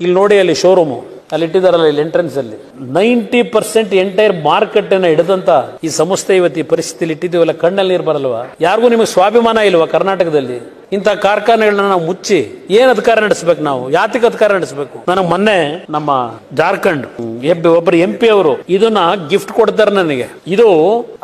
ಇಲ್ಲಿ ನೋಡಿ ಅಲ್ಲಿ ಶೋರೂಮು ಅಲ್ಲಿ ಇಟ್ಟಿದಾರಲ್ಲ ಇಲ್ಲಿ ಎಂಟ್ರೆನ್ಸ್ ಅಲ್ಲಿ. ನೈಂಟಿ ಪರ್ಸೆಂಟ್ ಎಂಟೈರ್ ಮಾರ್ಕೆಟ್ ಅನ್ನ ಹಿಡಿದಂತ ಈ ಸಂಸ್ಥೆ ಇವತ್ತು ಈ ಪರಿಸ್ಥಿತಿಲಿ ಇಟ್ಟಿದ್ದೀವಲ್ಲ, ಕಣ್ಣಲ್ಲಿ ನೀರು ಬರಲ್ವಾ? ಯಾರಿಗೂ ನಿಮಗೆ ಸ್ವಾಭಿಮಾನ ಇಲ್ವಾ ಕರ್ನಾಟಕದಲ್ಲಿ? ಇಂಥ ಕಾರ್ಖಾನೆಗಳನ್ನ ನಾವು ಮುಚ್ಚಿ ಏನ್ ಅಧಿಕಾರ ನಡೆಸಬೇಕು ನಾವು? ಯಾತಿಗೆ ಅಧಿಕಾರ ನಡೆಸಬೇಕು? ನನಗೆ ಮೊನ್ನೆ ನಮ್ಮ ಜಾರ್ಖಂಡ್ ಒಬ್ಬರು ಎಂ ಪಿ ಅವರು ಇದನ್ನ ಗಿಫ್ಟ್ ಕೊಡ್ತಾರೆ ನನಗೆ. ಇದು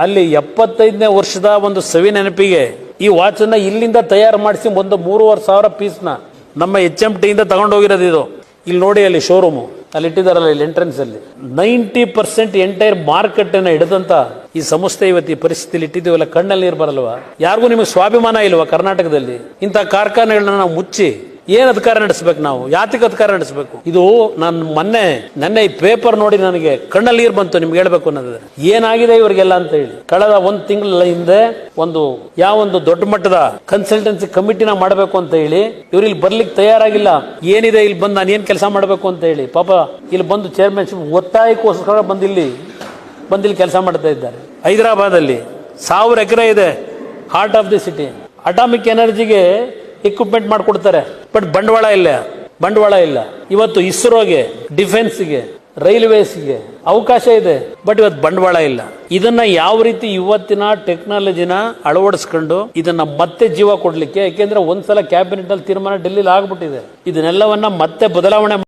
ಅಲ್ಲಿ ಎಪ್ಪತ್ತೈದನೇ ವರ್ಷದ ಒಂದು ಸವಿ ನೆನಪಿಗೆ ಈ ವಾಚ್ ಅನ್ನ ಇಲ್ಲಿಂದ ತಯಾರು ಮಾಡಿಸಿ ಒಂದು ಮೂರುವರೆ ಸಾವಿರ ಪೀಸ್ನ ನಮ್ಮ ಎಚ್ ಎಂ ಟಿಯಿಂದ ತಗೊಂಡು ಹೋಗಿರೋದು ಇದು. ಇಲ್ಲಿ ನೋಡಿ ಅಲ್ಲಿ ಶೋರೂಮು ಅಲ್ಲಿ ಇಟ್ಟಿದಾರಲ್ಲ ಇಲ್ಲಿ ಎಂಟ್ರೆನ್ಸ್ ಅಲ್ಲಿ. ನೈಂಟಿ ಪರ್ಸೆಂಟ್ ಎಂಟೈರ್ ಮಾರ್ಕೆಟ್ ಅನ್ನ ಹಿಡಿದಂತ ಈ ಸಂಸ್ಥೆ ಇವತ್ತು ಈ ಪರಿಸ್ಥಿತಿಲಿ ಇಟ್ಟಿದ್ದೀವಲ್ಲ ಕಣ್ಣಲ್ಲಿ ನೀರು ಬರಲ್ವಾ? ಯಾರಿಗೂ ನಿಮಗೆ ಸ್ವಾಭಿಮಾನ ಇಲ್ವಾ ಕರ್ನಾಟಕದಲ್ಲಿ? ಇಂಥ ಕಾರ್ಖಾನೆಗಳನ್ನ ನಾವು ಮುಚ್ಚಿ ಏನ್ ಅಧಿಕಾರ ನಡೆಸಬೇಕು ನಾವು? ಯಾತಿಗೆ ಅಧಿಕಾರ ನಡೆಸಬೇಕು? ಇದು ನಾನು ಮೊನ್ನೆ, ನನ್ನೆ ಈ ಪೇಪರ್ ನೋಡಿ ನನಗೆ ಕಣ್ಣಲ್ಲಿ ನೀರು ಬಂತು, ನಿಮ್ಗೆ ಹೇಳ್ಬೇಕು ಅನ್ನೋದು. ಏನಾಗಿದೆ ಇವರಿಗೆಲ್ಲ ಅಂತ ಹೇಳಿ. ಕಳೆದ ಒಂದ್ ತಿಂಗಳ ಹಿಂದೆ ಒಂದು, ಯಾವ ಒಂದು ದೊಡ್ಡ ಮಟ್ಟದ ಕನ್ಸಲ್ಟೆನ್ಸಿ ಕಮಿಟಿನ ಮಾಡಬೇಕು ಅಂತ ಹೇಳಿ, ಇವ್ರು ಇಲ್ಲಿ ಬರ್ಲಿಕ್ಕೆ ತಯಾರಾಗಿಲ್ಲ. ಏನಿದೆ, ಇಲ್ಲಿ ಬಂದು ನಾನು ಏನ್ ಕೆಲಸ ಮಾಡಬೇಕು ಅಂತ ಹೇಳಿ. ಪಾಪ, ಇಲ್ಲಿ ಬಂದು ಚೇರ್ಮನ್ಶಿಪ್ ಒತ್ತಾಯಕ್ಕೋಸ್ಕರ ಬಂದಿಲ್ಲಿ ಬಂದಿಲ್ಲಿ ಕೆಲಸ ಮಾಡ್ತಾ ಇದ್ದಾರೆ. ಹೈದರಾಬಾದಲ್ಲಿ ಸಾವಿರ ಎಕರೆ ಇದೆ heart of the city atomic ಎನರ್ಜಿಗೆ equipment ಮಾಡಿಕೊಡ್ತಾರೆ. ಬಟ್ ಬಂಡವಾಳ ಇಲ್ಲ. ಬಂಡವಾಳ ಇಲ್ಲ. ಇವತ್ತು ಇಸ್ರೋಗೆ ಡಿಫೆನ್ಸ್ಗೆ ರೈಲ್ವೇಸ್ಗೆ ಅವಕಾಶ ಇದೆ. ಬಟ್ ಇವತ್ತು ಬಂಡವಾಳ ಇಲ್ಲ. ಇದನ್ನ ಯಾವ ರೀತಿ ಇವತ್ತಿನ ಟೆಕ್ನಾಲಜಿನ ಅಳವಡಿಸ್ಕೊಂಡು ಇದನ್ನ ಮತ್ತೆ ಜೀವ ಕೊಡ್ಲಿಕ್ಕೆ ಯಾಕೆಂದ್ರೆ ಒಂದ್ಸಲ ಕ್ಯಾಬಿನೆಟ್ ಅಲ್ಲಿ ತೀರ್ಮಾನ ಡೆಲ್ಲಿಲಿ ಆಗ್ಬಿಟ್ಟಿದೆ. ಇದನ್ನೆಲ್ಲವನ್ನ ಮತ್ತೆ ಬದಲಾವಣೆ